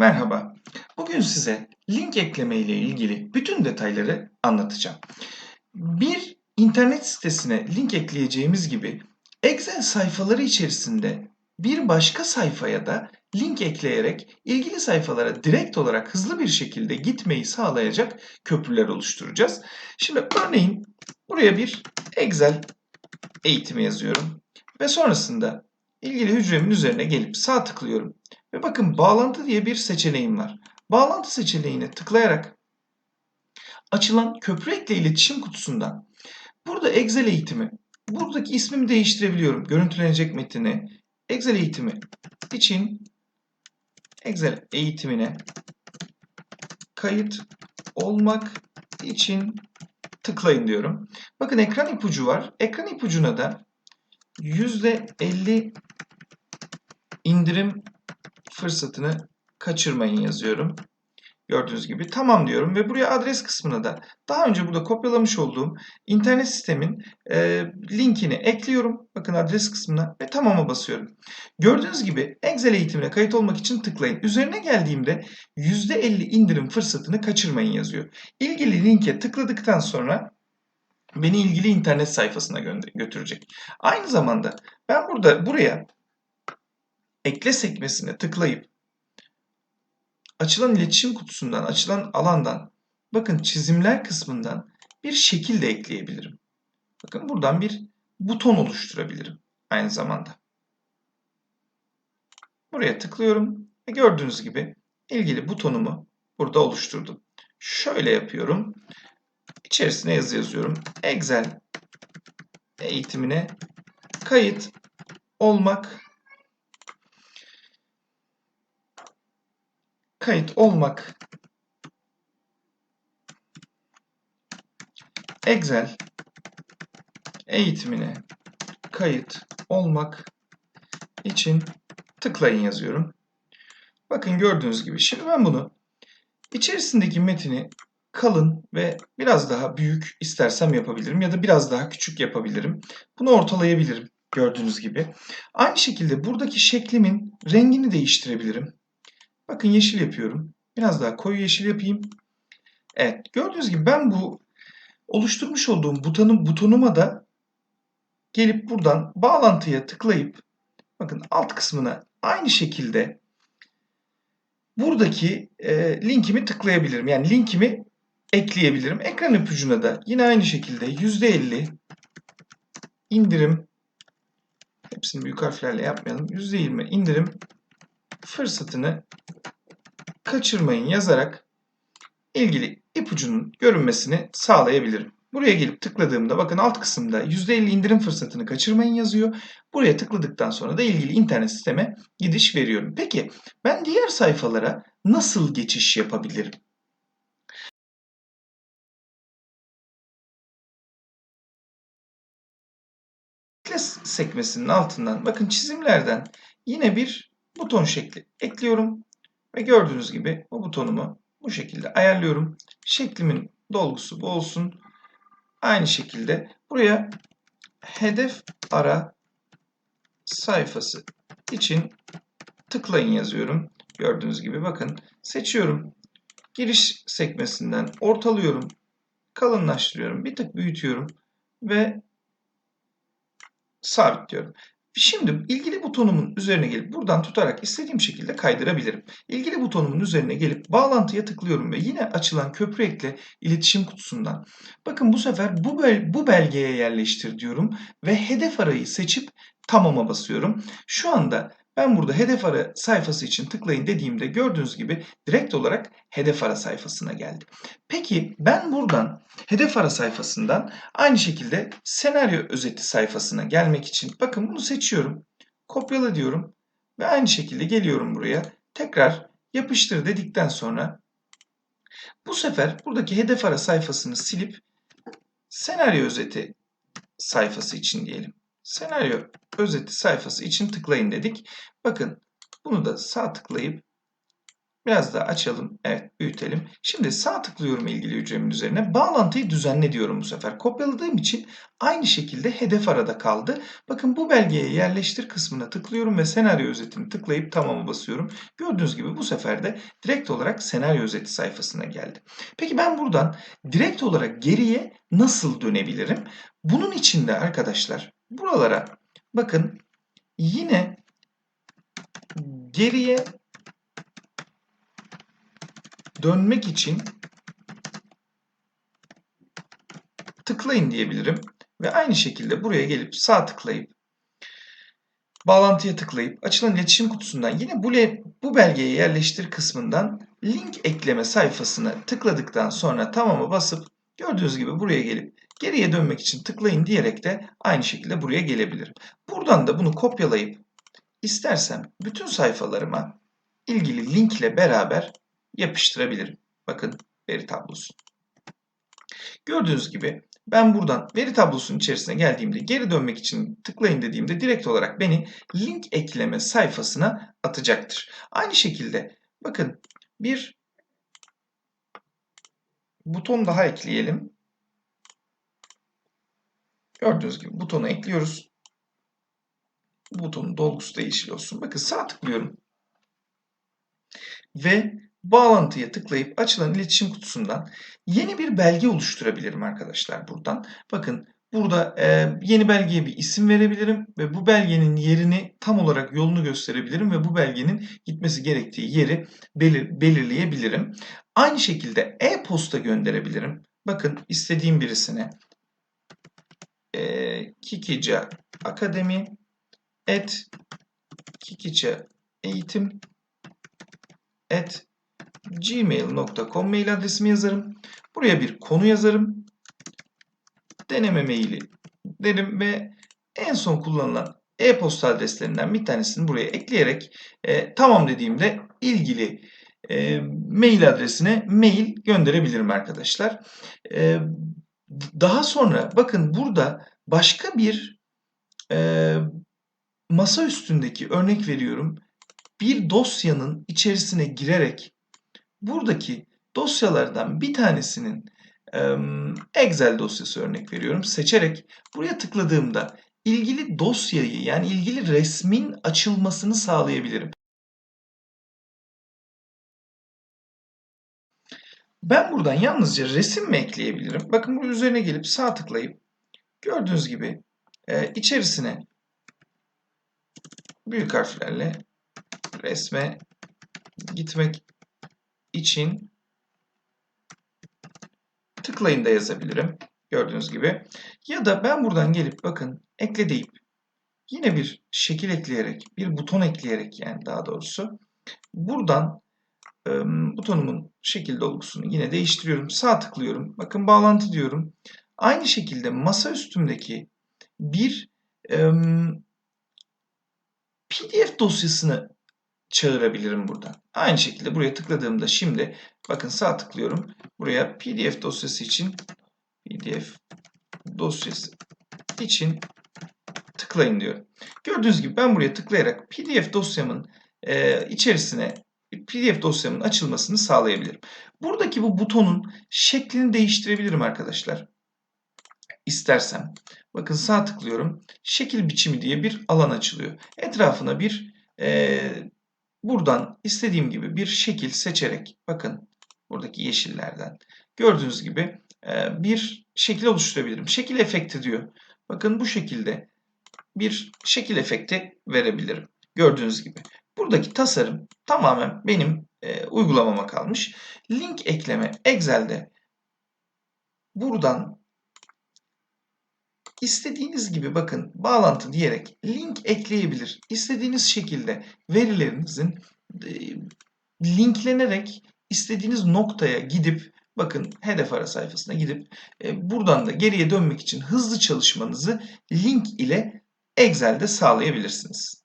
Merhaba. Bugün size link ekleme ile ilgili bütün detayları anlatacağım. Bir internet sitesine link ekleyeceğimiz gibi Excel sayfaları içerisinde bir başka sayfaya da link ekleyerek ilgili sayfalara direkt olarak hızlı bir şekilde gitmeyi sağlayacak köprüler oluşturacağız. Şimdi örneğin buraya bir Excel eğitimi yazıyorum ve sonrasında ilgili hücremin üzerine gelip sağ tıklıyorum ve bakın bağlantı diye bir seçeneğim var. Bağlantı seçeneğine tıklayarak açılan köprü ekle iletişim kutusundan burada Excel eğitimi, buradaki ismimi değiştirebiliyorum. Görüntülenecek metini Excel eğitimi için Excel eğitimine kayıt olmak için tıklayın diyorum. Bakın ekran ipucu var. Ekran ipucuna da %50 indirim fırsatını kaçırmayın yazıyorum. Gördüğünüz gibi tamam diyorum ve buraya adres kısmına da daha önce burada kopyalamış olduğum internet sistemin e, linkini ekliyorum. Bakın adres kısmına ve tamama basıyorum. Gördüğünüz gibi Excel eğitimine kayıt olmak için tıklayın. Üzerine geldiğimde %50 indirim fırsatını kaçırmayın yazıyor. İlgili linke tıkladıktan sonra beni ilgili internet sayfasına götürecek. Aynı zamanda ben burada buraya ekle sekmesine tıklayıp açılan iletişim kutusundan, açılan alandan bakın çizimler kısmından bir şekil de ekleyebilirim. Bakın buradan bir buton oluşturabilirim aynı zamanda. Buraya tıklıyorum ve gördüğünüz gibi ilgili butonumu burada oluşturdum. Şöyle yapıyorum. İçerisine yazı yazıyorum. Excel eğitimine kayıt olmak kayıt olmak Excel eğitimine kayıt olmak için tıklayın yazıyorum. Bakın gördüğünüz gibi şimdi ben bunu içerisindeki metini kalın ve biraz daha büyük istersem yapabilirim ya da biraz daha küçük yapabilirim. Bunu ortalayabilirim gördüğünüz gibi. Aynı şekilde buradaki şeklimin rengini değiştirebilirim. Bakın yeşil yapıyorum. Biraz daha koyu yeşil yapayım. Evet gördüğünüz gibi ben bu oluşturmuş olduğum butonun butonuma da gelip buradan bağlantıya tıklayıp bakın alt kısmına aynı şekilde buradaki e, linkimi tıklayabilirim. Yani linkimi ekleyebilirim. Ekran ipucuna da yine aynı şekilde %50 indirim hepsini büyük harflerle yapmayalım. %20 indirim fırsatını kaçırmayın yazarak ilgili ipucunun görünmesini sağlayabilirim. Buraya gelip tıkladığımda bakın alt kısımda %50 indirim fırsatını kaçırmayın yazıyor. Buraya tıkladıktan sonra da ilgili internet sisteme gidiş veriyorum. Peki ben diğer sayfalara nasıl geçiş yapabilirim? sekmesinin altından bakın çizimlerden yine bir buton şekli ekliyorum. Ve gördüğünüz gibi bu butonumu bu şekilde ayarlıyorum. Şeklimin dolgusu bu olsun. Aynı şekilde buraya hedef ara sayfası için tıklayın yazıyorum. Gördüğünüz gibi bakın seçiyorum. Giriş sekmesinden ortalıyorum. Kalınlaştırıyorum. Bir tık büyütüyorum. Ve sabitliyorum. Şimdi ilgili butonumun üzerine gelip buradan tutarak istediğim şekilde kaydırabilirim. İlgili butonumun üzerine gelip bağlantıya tıklıyorum ve yine açılan köprü ekle iletişim kutusundan. Bakın bu sefer bu, bel bu belgeye yerleştir diyorum ve hedef arayı seçip tamama basıyorum. Şu anda ben burada hedef ara sayfası için tıklayın dediğimde gördüğünüz gibi direkt olarak hedef ara sayfasına geldi. Peki ben buradan hedef ara sayfasından aynı şekilde senaryo özeti sayfasına gelmek için bakın bunu seçiyorum. Kopyala diyorum ve aynı şekilde geliyorum buraya. Tekrar yapıştır dedikten sonra bu sefer buradaki hedef ara sayfasını silip senaryo özeti sayfası için diyelim senaryo özeti sayfası için tıklayın dedik. Bakın bunu da sağ tıklayıp Biraz daha açalım. Evet büyütelim. Şimdi sağ tıklıyorum ilgili hücremin üzerine. Bağlantıyı düzenle diyorum bu sefer. Kopyaladığım için aynı şekilde hedef arada kaldı. Bakın bu belgeye yerleştir kısmına tıklıyorum ve senaryo özetini tıklayıp tamamı basıyorum. Gördüğünüz gibi bu sefer de direkt olarak senaryo özeti sayfasına geldi. Peki ben buradan direkt olarak geriye nasıl dönebilirim? Bunun için de arkadaşlar buralara bakın yine geriye dönmek için tıklayın diyebilirim. Ve aynı şekilde buraya gelip sağ tıklayıp bağlantıya tıklayıp açılan iletişim kutusundan yine bu, bu belgeye yerleştir kısmından link ekleme sayfasına tıkladıktan sonra tamamı basıp gördüğünüz gibi buraya gelip geriye dönmek için tıklayın diyerek de aynı şekilde buraya gelebilirim. Buradan da bunu kopyalayıp istersem bütün sayfalarıma ilgili linkle beraber yapıştırabilirim. Bakın veri tablosu. Gördüğünüz gibi ben buradan veri tablosunun içerisine geldiğimde geri dönmek için tıklayın dediğimde direkt olarak beni link ekleme sayfasına atacaktır. Aynı şekilde bakın bir buton daha ekleyelim. Gördüğünüz gibi butonu ekliyoruz. Butonun dolgusu da. Bakın sağ tıklıyorum. Ve bağlantıya tıklayıp açılan iletişim kutusundan yeni bir belge oluşturabilirim arkadaşlar buradan. Bakın burada e, yeni belgeye bir isim verebilirim ve bu belgenin yerini tam olarak yolunu gösterebilirim ve bu belgenin gitmesi gerektiği yeri belir, belirleyebilirim. Aynı şekilde e-posta gönderebilirim. Bakın istediğim birisine e, Kikica Akademi et Kikica Eğitim et gmail.com mail adresimi yazarım. Buraya bir konu yazarım. Deneme maili derim ve en son kullanılan e-posta adreslerinden bir tanesini buraya ekleyerek e, tamam dediğimde ilgili e, mail adresine mail gönderebilirim arkadaşlar. E, daha sonra bakın burada başka bir e, masa üstündeki örnek veriyorum bir dosyanın içerisine girerek buradaki dosyalardan bir tanesinin Excel dosyası örnek veriyorum seçerek buraya tıkladığımda ilgili dosyayı yani ilgili resmin açılmasını sağlayabilirim. Ben buradan yalnızca resim mi ekleyebilirim? Bakın bu üzerine gelip sağ tıklayıp gördüğünüz gibi içerisine büyük harflerle resme gitmek için tıklayın da yazabilirim. Gördüğünüz gibi. Ya da ben buradan gelip bakın ekle deyip yine bir şekil ekleyerek, bir buton ekleyerek yani daha doğrusu buradan butonumun şekil dolgusunu yine değiştiriyorum. Sağ tıklıyorum. Bakın bağlantı diyorum. Aynı şekilde masa üstümdeki bir e, PDF dosyasını çağırabilirim buradan. Aynı şekilde buraya tıkladığımda şimdi bakın sağ tıklıyorum. Buraya PDF dosyası için PDF dosyası için tıklayın diyorum. Gördüğünüz gibi ben buraya tıklayarak PDF dosyamın e, içerisine PDF dosyamın açılmasını sağlayabilirim. Buradaki bu butonun şeklini değiştirebilirim arkadaşlar. İstersem. Bakın sağ tıklıyorum. Şekil biçimi diye bir alan açılıyor. Etrafına bir e, Buradan istediğim gibi bir şekil seçerek bakın buradaki yeşillerden gördüğünüz gibi e, bir şekil oluşturabilirim. Şekil efekti diyor. Bakın bu şekilde bir şekil efekti verebilirim. Gördüğünüz gibi. Buradaki tasarım tamamen benim e, uygulamama kalmış. Link ekleme Excel'de buradan İstediğiniz gibi bakın bağlantı diyerek link ekleyebilir. İstediğiniz şekilde verilerinizin e, linklenerek istediğiniz noktaya gidip bakın hedef ara sayfasına gidip e, buradan da geriye dönmek için hızlı çalışmanızı link ile Excel'de sağlayabilirsiniz.